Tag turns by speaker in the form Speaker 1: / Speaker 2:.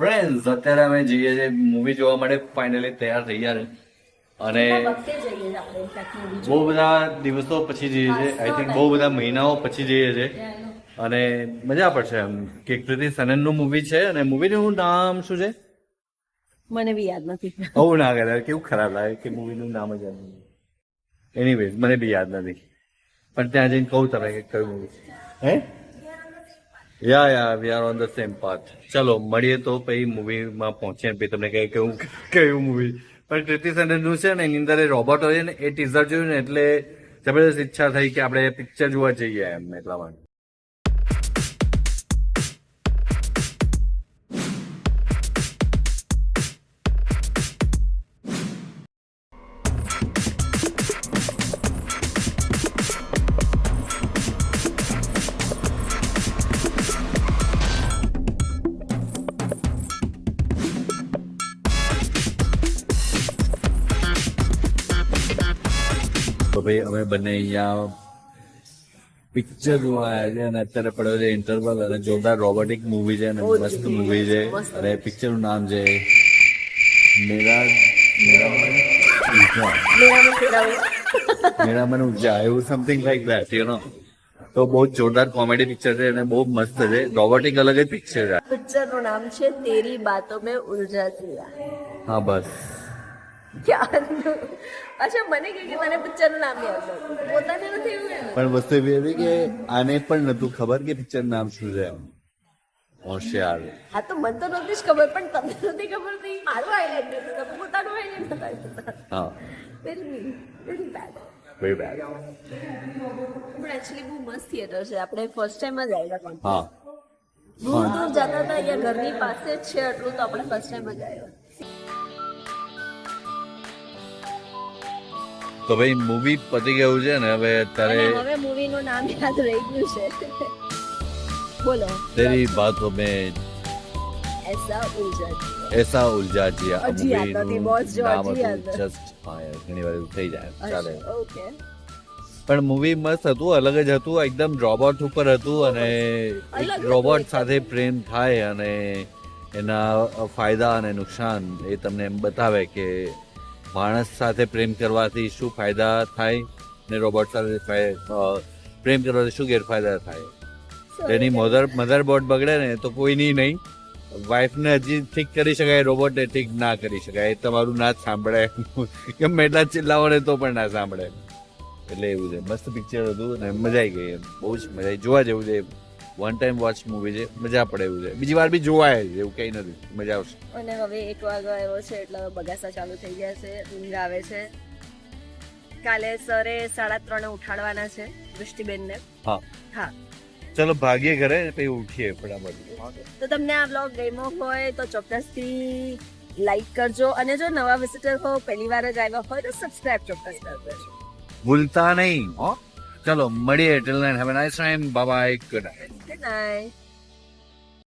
Speaker 1: Friends અત્યારે અમે જઈએ છીએ મૂવી જોવા માટે ફાઇનલી તૈયાર થઈ ગયા અને બહુ બધા દિવસો પછી જઈએ છીએ. આઈ થિંક બહુ બધા મહિનાઓ પછી જઈએ છીએ. અને મજા પડશે એમ. કે કૃતિ સનનનું મૂવી છે અને મૂવીનું નામ શું છે?
Speaker 2: મને બી યાદ નથી.
Speaker 1: બહુ ના કરે. કેવું ખરાબ લાગે કે મૂવીનું નામ જ યાદ નથી. એનીવેઝ મને બી યાદ નથી. પણ ત્યાં જઈને કહું તમે કે કયું મૂવી હે? Yeah yeah we are on the same path ચલો મળીએ તો પછી મૂવીમાં પહોંચીએ પછી તમને કહે કેવું કયું મૂવી પણ કૃતિ સનનનું છે ને, એની અંદર રોબોટ હોય ને, એ ટીઝર જોયું ને, એટલે જબરદસ્ત ઈચ્છા થઈ કે આપણે પિક્ચર જોવા જઈએ એમ એટલા માટે. ભાઈ અમે બંને અહીંયા પિક્ચર જોવા આવ્યા છે અને અત્યારે પડ્યો છે ઇન્ટરવલ અને જોરદાર રોબોટિક મૂવી છે અને મસ્ત મૂવી છે. અને પિક્ચરનું નામ છે મેરા મેરામન ઉજા એવું something like that you know તો બહુ જોરદાર કોમેડી પિક્ચર છે અને બહુ મસ્ત છે. રોબોટિક અલગ જ પિક્ચર છે.
Speaker 2: પિક્ચરનું નામ છે તેરી બાતો મેં ઉલઝા
Speaker 1: હા બસ.
Speaker 2: અચ્છા મને કે મને પિક્ચરનું નામ યાદ પોતાને નથી
Speaker 1: પણ વસ્તુ એવી હતી કે આને પણ નતું ખબર કે પિક્ચર નામ શું છે હોશિયાર.
Speaker 2: હા તો મને તો નહોતી જ ખબર પણ તમને નથી ખબર હતી મારું હાઈલાઇટ નતું પોતાનું હાઈલાઇટ નતા
Speaker 1: હા.
Speaker 2: Very very bad
Speaker 1: very bad
Speaker 2: પણ એકચ્યુઅલી બહુ મસ્ત થિયેટર છે. આપણે ફર્સ્ટ ટાઈમ જ આવ્યા
Speaker 1: હા.
Speaker 2: દૂર દૂર જતા હતા અહીંયા ઘરની પાસે જ છે એટલું તો આપણે ફર્સ્ટ ટાઈમ જ આવ્યા
Speaker 1: તો ભાઈ મૂવી પતી ગયું છે ને હવે અત્યારે
Speaker 2: હવે મૂવી નું નામ યાદ રહી ગયું છે. બોલો.
Speaker 1: તેરી બાતો મેં
Speaker 2: એસા ઉલઝા
Speaker 1: એસા ઉલઝા જીયા મૂવીનું નામ હતું જસ્ટ ફાયર ઘણી વાર થઈ જાય ચાલે.
Speaker 2: ઓકે.
Speaker 1: પણ મૂવી મસ્ત હતું અલગ જ હતું એકદમ રોબોટ ઉપર હતું અને રોબોટ સાથે પ્રેમ થાય અને એના ફાયદા અને નુકસાન એ તમને એમ બતાવે કે માણસ સાથે પ્રેમ કરવાથી શું ફાયદા થાય ને રોબોટ સાથે પ્રેમ કરવાથી શું ગેરફાયદા થાય? તેની મધર મધરબોર્ડ બગડે ને તો કોઈની નહીં. વાઈફને હજી ઠીક કરી શકાય રોબોટને ઠીક ના કરી શકાય. એ તમારું ના જ સાંભળે. ગમે એટલા ચિલ્લાવો ને તો પણ ના સાંભળે. એટલે એવું છે. મસ્ત પિક્ચર હતું અને મજા આવી ગઈ એમ. બહુ જ મજા આવી જોવા જેવું છે વન ટાઈમ વોચ મૂવી છે મજા પડે એવું છે. બીજી વાર બી જોવાય જ એવું કંઈ નથી મજા આવશે.
Speaker 2: અને હવે એક વાગો આવ્યો છે એટલે બગાસા ચાલુ થઈ ગયા છે ઊંઘ આવે છે. કાલે સરે સાડા ત્રણે ઉઠાડવાના છે દૃષ્ટિબેનને.
Speaker 1: હા.
Speaker 2: હા.
Speaker 1: ચલો ભાગીએ ઘરે પછી ઉઠીએ ફટાફટ.
Speaker 2: તો તમને આ બ્લોગ ગમ્યો હોય તો ચોક્કસથી લાઈક કરજો. અને જો નવા વિઝિટર હો પહેલી વાર જ આવ્યા હોય તો સબસ્ક્રાઇબ ચોક્કસ કરજો
Speaker 1: ભૂલતા નહીં હો. ચલો મળીએ. Till nine have a nice time bye bye good night
Speaker 2: good night